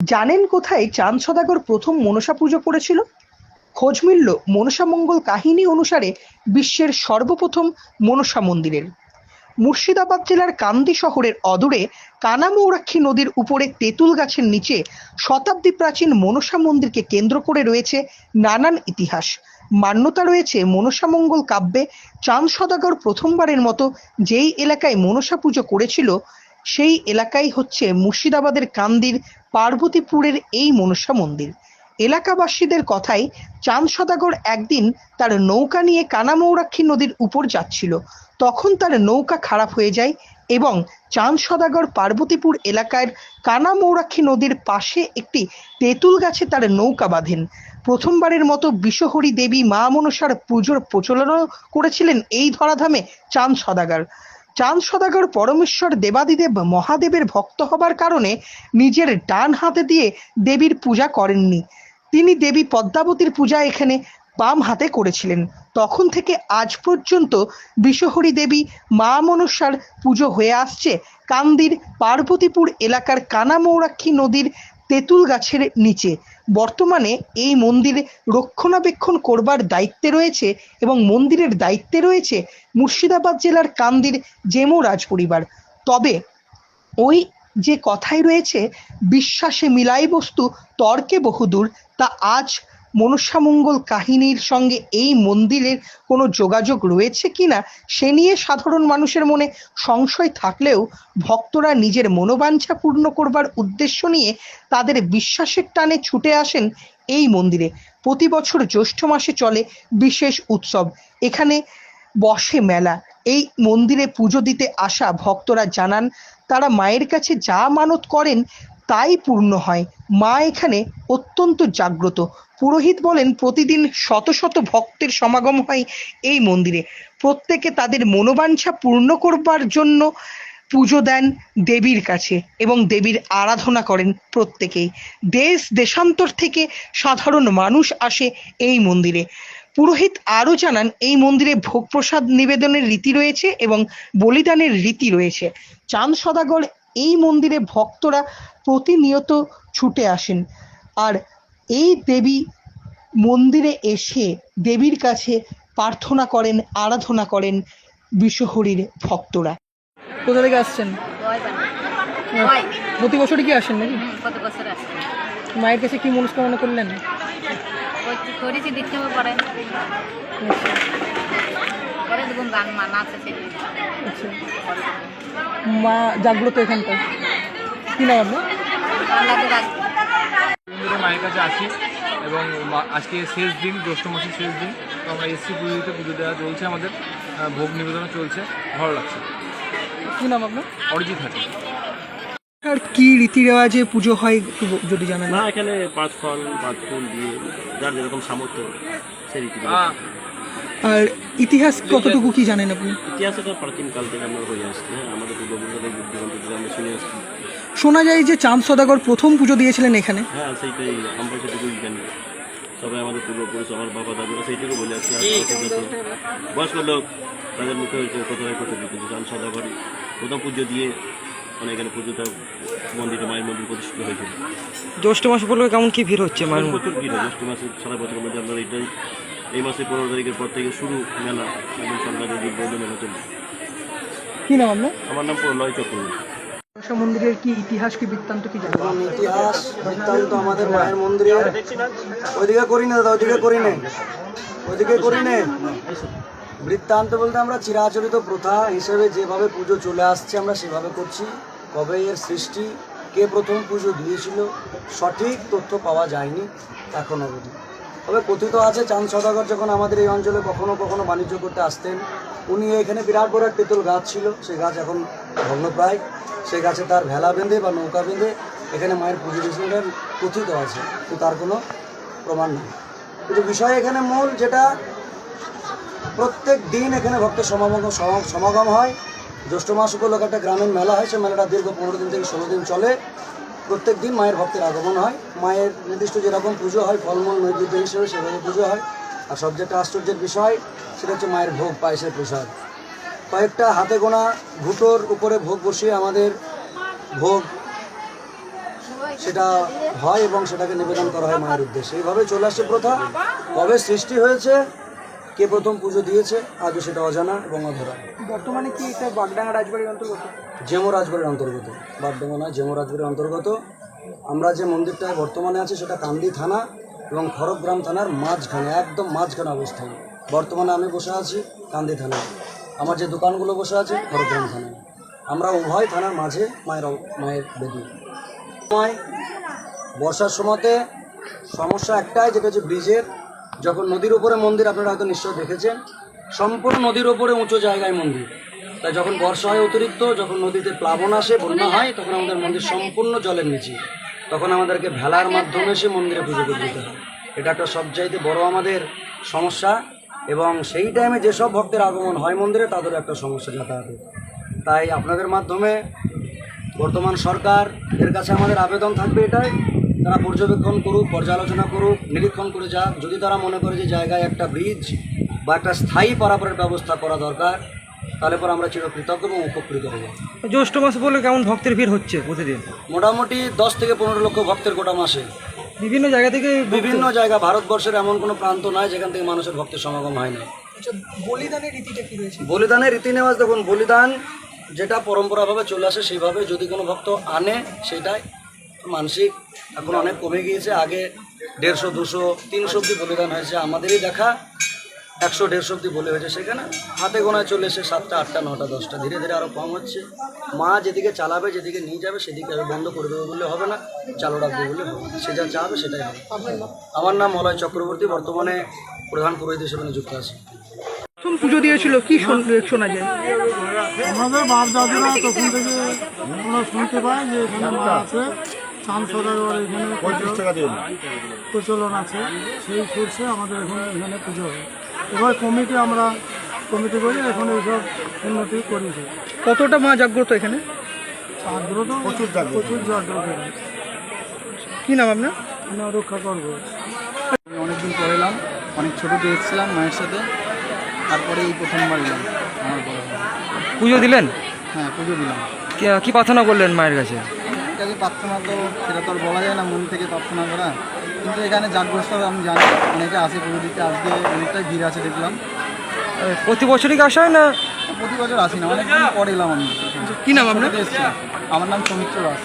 জানেন কোথায় চাঁদ সদাগর প্রথম মনসা পুজো করেছিল খোঁজ মিলল মনসা মঙ্গল কাহিনী অনুসারে বিশ্বের সর্বপ্রথম মনসা মন্দিরের। মুর্শিদাবাদ জেলার কান্দি শহরের অদূরে কানামৌরাক্ষী নদীর উপরে তেঁতুল গাছের নিচে শতাব্দী প্রাচীন মনসা মন্দিরকে কেন্দ্র করে রয়েছে নানান ইতিহাস। মান্যতা রয়েছে মনসা মঙ্গল কাব্যে চাঁদ সদাগর প্রথমবারের মতো যেই এলাকায় মনসা পুজো করেছিল সেই এলাকাই হচ্ছে মুর্শিদাবাদের কান্দির পার্বতীপুরের এই মনসা মন্দির। এলাকাবাসীদের কথাই চাঁদ সদাগর একদিন তার নৌকা নিয়ে কানামৌরাক্ষী নদীর উপর যাচ্ছিল। তখন তার নৌকা খারাপ হয়ে যায় এবং চাঁদ সদাগর পার্বতীপুর এলাকার কানামৌরাক্ষী নদীর পাশে একটি তেঁতুল গাছে তার নৌকা বাঁধেন। প্রথমবারের মতো বিশ্বহরী দেবী মা মনসার পুজোর প্রচলনও করেছিলেন এই ধরাধামে চাঁদ সদাগর। চাঁদ সদাগর পরমেশ্বর দেবাদিদেব মহাদেবের ভক্ত হবার কারণে নিজের ডান হাতে দিয়ে দেবীর পূজা করেননি। তিনি দেবী পদ্মাবতীর পূজা এখানে বাম হাতে করেছিলেন। তখন থেকে আজ পর্যন্ত বিশ্বহরী দেবী মা মনসার পুজো হয়ে আসছে। কান্দির পার্বতীপুর এলাকার কানামৌরাক্ষী নদীর তেঁতুল গাছের নিচে। বর্তমানে এই মন্দির রক্ষণাবেক্ষণ করবার দায়িত্বে রয়েছে এবং মন্দিরের দায়িত্বে রয়েছে মুর্শিদাবাদ জেলার কান্দির জেমো রাজ পরিবার তবে ওই যে কথাই রয়েছে, বিশ্বাসে মিলাই বস্তু তর্কে বহুদূর, তা আজ মনসামঙ্গল কাহিনীর সঙ্গে এই মন্দিরের কোনো যোগাযোগ রয়েছে কিনা, সে নিয়ে সাধারণ মানুষের মনে সংশয় থাকলেও ভক্তরা নিজের মনোবাঞ্ছা পূর্ণ করবার উদ্দেশ্য নিয়ে তাদের বিশ্বাসের টানে ছুটে আসেন এই মন্দিরে। প্রতি বছর জ্যৈষ্ঠ মাসে চলে বিশেষ উৎসব। এখানে বসে মেলা। এই মন্দিরে পুজো দিতে আসা ভক্তরা জানান, তারা মায়ের কাছে যা মানত করেন তাই পূর্ণ হয়। মা এখানে অত্যন্ত জাগ্রত। পুরোহিত বলেন, প্রতিদিন শত শত ভক্তের সমাগম হয় এই মন্দিরে। প্রত্যেকে তাদের মনোবাঞ্ছা পূর্ণ করবার জন্য পুজো দেন দেবীর কাছে এবং দেবীর আরাধনা করেন প্রত্যেকেই। দেশ, দেশান্তর থেকে সাধারণ মানুষ আসে এই মন্দিরে। পুরোহিত আরও জানান, এই মন্দিরে ভোগ প্রসাদ নিবেদনের রীতি রয়েছে এবং বলিদানের রীতি রয়েছে। চাঁদ সদাগর, এই মন্দিরে ভক্তরা প্রতিনিয়ত ছুটে আসেন। আর এই দেবী মন্দিরে এসে দেবীর কাছে প্রার্থনা করেন আরাধনা করেন বিশ্বহরীর ভক্তরা। কোথা থেকে আসছেন? প্রতি বছরই কি আসেন নাকি? মায়ের কাছে কি মনস্কামনা করলেন? করেছি দেখতে পরে। পরে দেখুন গান মানা আছে। আচ্ছা। মা জাগ্রত এখানকার। কি নাম আপনার? মায়ের কাছে আসি। এবং মা- আজকে শেষ দিন জ্যৈষ্ঠ মাসের শেষ দিন। তো আমরা এসছি পুজোতে দিতে পুজো দেওয়া চলছে আমাদের। ভোগ নিবেদনও চলছে। ভালো লাগছে। কি নাম আপনার? অরিজিৎ হাটি আর কি রীতি রেওয়াজে পুজো হয় একটু যদি জানেন। না এখানে পাঁচ ফল পাঁচ ফুল দিয়ে যার যেরকম সামর্থ্য সেই রীতি আর ইতিহাস কতটুকু কি জানেন আপনি? ইতিহাসে তো প্রাচীন থেকে আমরা হয়ে আসছি হ্যাঁ? আমাদের পূর্বপুরুষদের যুগ যুগান্ত থেকে আমরা শুনে আসছি। শোনা যায় যে চাঁদ সদাগর প্রথম পুজো দিয়েছিলেন এখানে। হ্যাঁ সেইটাই আমরা সেটুকুই জানি। সবাই আমাদের পূর্বপুরুষ আমার বাবা দাদুরা সেইটুকু বলে আসছি আর বয়স্ক লোক তাদের মুখে হয়েছে কোথায় কথা দিতে। চান সদাগর প্রথম পুজো দিয়ে মানে এখানে পুজোটা মন্দিরে মায়ের মন্দির প্রতিষ্ঠিত হয়েছিল। জ্যৈষ্ঠ মাস উপলক্ষে কেমন কি ভিড় হচ্ছে মায়ের প্রচুর ভিড় হয় জ্যৈষ্ঠ মাসে সারা বছরের মধ্যে আপনার এটাই এই মাসে পনেরো তারিখের পর থেকে শুরু মেলা এবং সরকারের যে বৌদ্ধ মেলা চলবে কি নাম আপনার? আমার নাম প্রলয় চক্রবর্তী। মনসা মন্দিরের কি ইতিহাস কি বৃত্তান্ত কি জানেন? ইতিহাস বৃত্তান্ত আমাদের মায়ের মন্দিরে। ওইদিকে করি না দাদা ওইদিকে করি নে। ওইদিকে করি নে। বৃত্তান্ত বলতে আমরা চিরাচরিত প্রথা হিসেবে যেভাবে পুজো চলে আসছে আমরা সেভাবে করছি। কবে এর সৃষ্টি কে প্রথম পুজো দিয়েছিল সঠিক তথ্য পাওয়া যায়নি এখন অবধি। তবে কথিত আছে, চাঁদ সদাগর যখন আমাদের এই অঞ্চলে কখনো কখনো বাণিজ্য করতে আসতেন, উনি এখানে বিরাট বড় এক তেঁতুল গাছ ছিল। সেই গাছ এখন ভগ্নপ্রায় সেই গাছে তার ভেলা বেঁধে বা নৌকা বেঁধে এখানে মায়ের পুজো দিয়েছিলেন কথিত আছে। কিন্তু তার কোনো প্রমাণ নেই। কিন্তু বিষয় এখানে মূল যেটা, প্রত্যেক দিন এখানে ভক্তের সমাগম সমাগম হয়। জ্যৈষ্ঠ মাস উপলক্ষে একটা গ্রামীণ মেলা হয়। সেই মেলাটা দীর্ঘ পনেরো দিন থেকে ষোলো দিন চলে। প্রত্যেক দিন মায়ের ভক্তের আগমন হয়। মায়ের নির্দিষ্ট যেরকম পুজো হয়, ফলমূল, নৈবেদ্য হিসেবে সেভাবে পুজো হয়। আর সবচেয়ে একটা আশ্চর্যের বিষয়, সেটা হচ্ছে মায়ের ভোগ, পায়েসের প্রসাদ। কয়েকটা হাতে গোনা ঘুটোর উপরে ভোগ বসিয়ে আমাদের ভোগ সেটা হয় এবং সেটাকে নিবেদন করা হয় মায়ের উদ্দেশ্যে। এইভাবে চলে আসছে প্রথা। কবে সৃষ্টি হয়েছে? কে প্রথম পুজো দিয়েছে আজও সেটা অজানা এবং অধরা। বর্তমানে কি এটা বাগডাঙ্গা রাজবাড়ির অন্তর্গত? জেমো রাজবাড়ির অন্তর্গত। বাগডাঙ্গা নয় জেমো রাজবাড়ির অন্তর্গত। আমরা যে মন্দিরটা বর্তমানে আছে সেটা কান্দি থানা এবং খড়গ্রাম থানার মাঝখানে একদম মাঝখানে অবস্থান বর্তমানে আমি বসে আছি কান্দি থানায়। আমার যে দোকানগুলো বসে আছে খড়গ্রাম থানায়। আমরা উভয় থানার মাঝে মায়ের মায়ের বেদি সময় বর্ষার সময়তে সমস্যা একটাই যেটা হচ্ছে ব্রিজের যখন নদীর উপরে মন্দির আপনারা হয়তো নিশ্চয় দেখেছেন সম্পূর্ণ নদীর উপরে উঁচু জায়গায় মন্দির। তাই যখন বর্ষা হয় অতিরিক্ত যখন নদীতে প্লাবন আসে বন্যা হয় তখন আমাদের মন্দির সম্পূর্ণ জলের নিচে। তখন আমাদেরকে ভেলার মাধ্যমে সে মন্দিরে পুজো করে দিতে হয়। এটা একটা সবচাইতে বড় আমাদের সমস্যা এবং সেই টাইমে যেসব ভক্তের আগমন হয় মন্দিরে তাদেরও একটা সমস্যা যাতায়াতের তাই আপনাদের মাধ্যমে বর্তমান সরকার এর কাছে আমাদের আবেদন থাকবে এটাই। তারা পর্যবেক্ষণ করুক পর্যালোচনা করুক নিরীক্ষণ করে যাক। যদি তারা মনে করে যে জায়গায় একটা ব্রিজ বা একটা স্থায়ী পারাপারের ব্যবস্থা করা দরকার তাহলে পর আমরা চিরকৃতজ্ঞ এবং উপকৃত হব। জ্যৈষ্ঠ মাস বলে কেমন ভক্তের ভিড় হচ্ছে প্রতিদিন? মোটামুটি দশ থেকে পনেরো লক্ষ ভক্তের গোটা মাসে। বিভিন্ন জায়গা থেকে বিভিন্ন জায়গা ভারতবর্ষের এমন কোনো প্রান্ত নয় যেখান থেকে মানুষের ভক্তের সমাগম হয় না আচ্ছা বলিদানের রীতিটা কি রয়েছে? বলিদানের রীতি নেওয়াজ দেখুন বলিদান যেটা পরম্পরাভাবে চলে আসে সেইভাবে যদি কোনো ভক্ত আনে সেটাই মানসিক এখন অনেক কমে গিয়েছে। আগে দেড়শো দুশো তিনশো অব্দি বলিদান হয়েছে। আমাদেরই দেখা একশো দেড়শো অব্দি বলে হয়েছে। সেখানে হাতে গোনায় চলে এসে সাতটা আটটা নটা দশটা ধীরে ধীরে আরও কম হচ্ছে। মা যেদিকে চালাবে যেদিকে নিয়ে যাবে সেদিকে বন্ধ করে দেবে বললে হবে না। চালু রাখবে বললে হবে সে যা চাবে সেটাই হবে। আমার নাম মলয় চক্রবর্তী। বর্তমানে প্রধান পুরোহিত হিসেবে নিযুক্ত আছে। প্রথম পুজো দিয়েছিল কি শোনা যায়? আমাদের বাপ দাদুরা তখন থেকে আমরা শুনতে পাই যে এখানে আছে। সদাগর এখানে প্রচলন আছে। সেই সোর্সে আমাদের এখন এখানে পুজো হয়। এবার কমিটি আমরা কমিটি করি এখন এইসব উন্নতি করেছে কতটা মা জাগ্রত এখানে? আগ্রহ প্রচুর প্রচুর জাগ্রত। কি নাম আপনার? আমরা রক্ষা করব। আমি অনেকদিন পরে এলাম। অনেক ছোটোতে এসেছিলাম মায়ের সাথে। তারপরে এই প্রথমবার এলাম আমার পুজো দিলেন? হ্যাঁ পুজো দিলাম। কি- কি প্রার্থনা করলেন মায়ের কাছে? এটাকে প্রার্থনা তো সেটা তো আর বলা যায় না মন থেকে প্রার্থনা করা। কিন্তু এখানে জাগ্রস্ত আমি জানি অনেকে আসে পুজো দিতে আজকে অনেকটাই ভিড় আছে দেখলাম। প্রতি বছরই কি আসা হয় না? প্রতি বছর আসি না অনেকদিন পরে এলাম আমি। কি নাম আপনার? আমার নাম সৌমিত্র দাস।